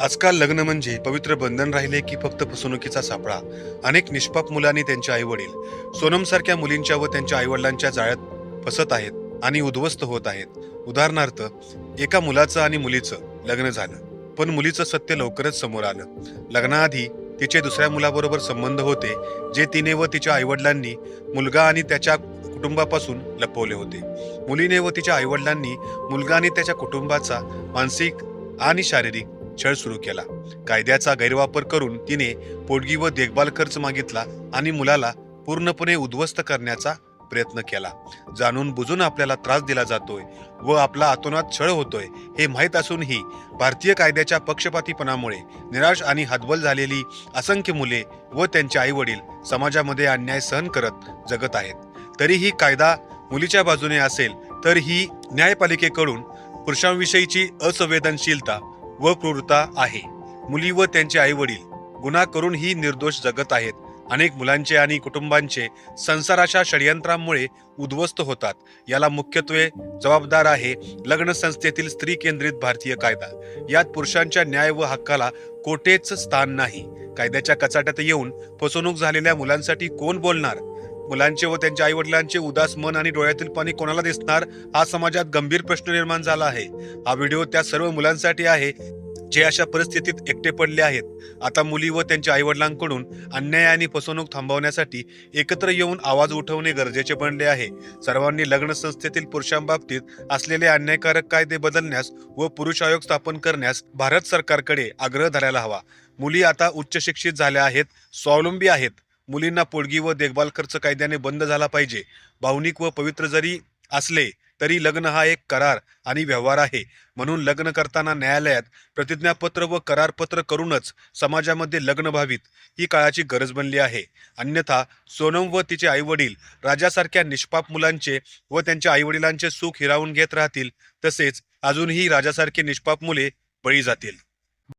आजकाल लग्न म्हणजे पवित्र बंधन राहिले की फक्त फसवणुकीचा सापळा. अनेक निष्पाप मुलांनी त्यांचे आईवडील सोनमसारख्या मुलींच्या व त्यांच्या आईवडिलांच्या जाळ्यात फसत आहेत आणि उद्ध्वस्त होत आहेत. उदाहरणार्थ एका मुलाचं आणि मुलीचं लग्न झालं पण मुलीचं सत्य लवकरच समोर आलं. लग्नाआधी तिचे दुसऱ्या मुलाबरोबर संबंध होते जे तिने व तिच्या आईवडिलांनी मुलगा आणि त्याच्या कुटुंबापासून लपवले होते. मुलीने व तिच्या आईवडिलांनी मुलगा आणि त्याच्या कुटुंबाचा मानसिक आणि शारीरिक छळ सुरू केला. कायद्याचा गैरवापर करून तिने पोटगी व देखभाल खर्च मागितला आणि मुलाला पूर्णपणे उद्ध्वस्त करण्याचा प्रयत्न केला. जाणून बुजून आपल्याला त्रास दिला जातोय व आपला आतोनात छळ होतोय हे माहीत असूनही भारतीय कायद्याच्या पक्षपातीपणामुळे निराश आणि हतबल झालेली असंख्य मुले व त्यांचे आई वडील समाजामध्ये अन्याय सहन करत जगत आहेत. तरीही कायदा मुलीच्या बाजूने असेल तर ही न्यायपालिकेकडून पुरुषांविषयीची असंवेदनशीलता व क्रूरता आहे. मुली व त्यांचे आई वडील गुन्हा करून ही निर्दोष जगत आहेत. अनेक मुलांचे आणि कुटुंबांचे संसाराच्या षडयंत्रांमुळे उद्ध्वस्त होतात. याला मुख्यत्वे जबाबदार आहे लग्न संस्थेतील स्त्री केंद्रित भारतीय कायदा. यात पुरुषांच्या न्याय व हक्काला कोठेच स्थान नाही. कायद्याच्या कचाट्यात येऊन फसवणूक झालेल्या मुलांसाठी कोण बोलणार? मुलांचे व त्यांच्या आई वडिलांचे उदास मन आणि डोळ्यातील पाणी कोणाला दिसणार हा समाजात गंभीर प्रश्न निर्माण झाला आहे. हा व्हिडिओ त्या सर्व मुलांसाठी आहे जे अशा परिस्थितीत एकटे पडले आहेत. आता मुली व त्यांच्या आईवडिलांकडून अन्याय आणि फसवणूक थांबवण्यासाठी एकत्र येऊन आवाज उठवणे गरजेचे बनले आहे. सर्वांनी लग्न संस्थेतील पुरुषांबाबतीत असलेले अन्यायकारक कायदे बदलण्यास व पुरुष आयोग स्थापन करण्यास भारत सरकारकडे आग्रह धरायला हवा. मुली आता उच्च शिक्षित झाल्या आहेत स्वावलंबी आहेत. मुलींना पोळगी व देखभाल खर्च कायद्याने बंद झाला पाहिजे. भावनिक व पवित्र जरी असले तरी लग्न हा एक करार आणि व्यवहार आहे. म्हणून लग्न करताना न्यायालयात प्रतिज्ञापत्र व करारपत्र करूनच समाजामध्ये लग्न व्हावीत ही काळाची गरज बनली आहे. अन्यथा सोनम व तिचे आईवडील राजासारख्या निष्पाप मुलांचे व त्यांच्या आईवडिलांचे सुख हिरावून घेत राहतील तसेच अजूनही राजासारखे निष्पाप मुले बळी जातील.